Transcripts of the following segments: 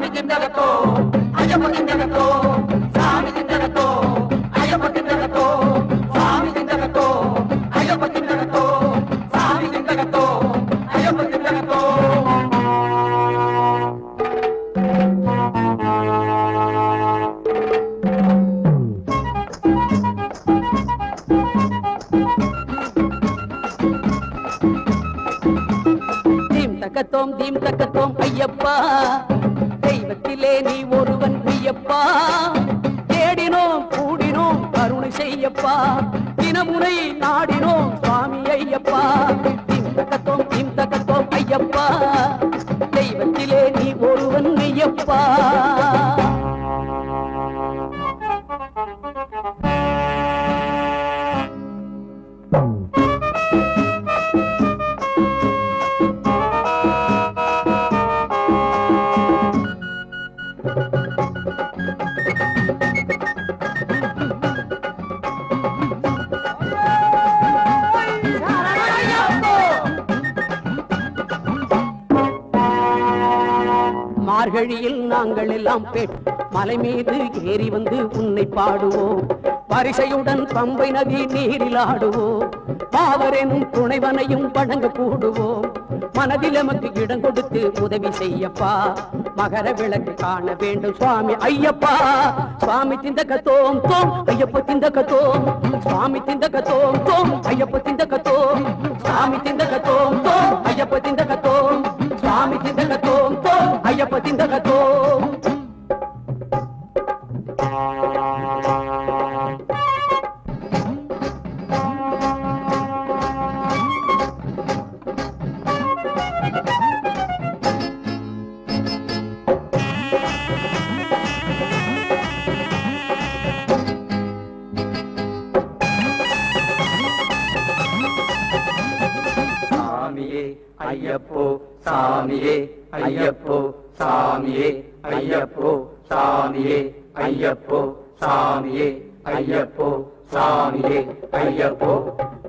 சாமி திண்டகத்தோ ஐயப்ப திண்டகத்தோ சாமி திண்டகத்தோ ஐயப்ப திண்டகத்தோ சாமி திண்டகத்தோ ஐயப்ப திண்டகத்தோ சாமி திண்டகத்தோ ஐயப்ப திண்டகத்தோ தீம் தக்கத்தோம் தீம் தக்கத்தோம் ஐயப்பா. தெய்வத்திலே நீ ஒருவன் ஐயப்பா தேடினோம் கூடினோம் கருணை செய்யப்பா. தினமுனை நாடினோம் சுவாமி ஐயப்பா. இந்த கத்தோம் இந்த கத்தோம் ஐயப்பா. மார்கழியில் நாங்கள் எல்லாம் பெண் மலை மீது ஏறி வந்து உன்னை பாடுவோம். வரிசையுடன் பம்பை நதி நீரில் ஆடுவோம். பாவரெனும் துணைவனையும் வணங்க கூடுவோம் மனதில் நமக்கு இடம் கொடுத்து உதவி செய்யப்பா. மகர விளக்கு காண வேண்டும் சுவாமி ஐயப்பா. சுவாமி திந்தக தோம். தோம் ஐயப்ப திந்தக தோம். சுவாமி திந்தக தோம். தோம் ஐயப்ப திந்தக தோம். சுவாமி திந்தக தோம். தோம் ஐயப்ப திந்தக தோம் ஐயப்போ சாமியே ஐயப்போ சாமியே ஐயப்போ சாமியே ஐயப்போ சாமியே ஐயப்போ சாமியே ஐயப்போ.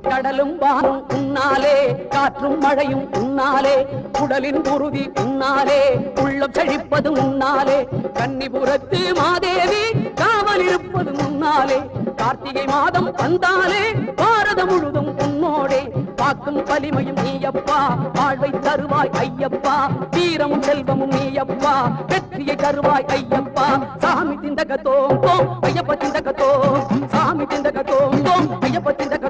கடலும் வானும் உன்னாலே காற்றும் மழையும் உன்னாலே உடலின் உறுதி உன்னாலே உள்ளம் செழிப்பது உன்னாலே கன்னிபுரத்து மாதேவி காவல் இருப்பது முன்னாலே கார்த்திகை மாதம் வந்தாலே பாரதம் முழுதும் உன்னோடே காக்கும் வலிமையும் நீயப்பா. வாழ்வை தருவாய் ஐயப்பா. வீரமும் செல்வமும் நீயப்பா. வெற்றியை தருவாய் ஐயப்பா. சாமி திண்டகத்தோம் ஐயப்ப திண்டகத்தோம் சாமி திண்டகத்தோம் ஐயப்ப திண்டக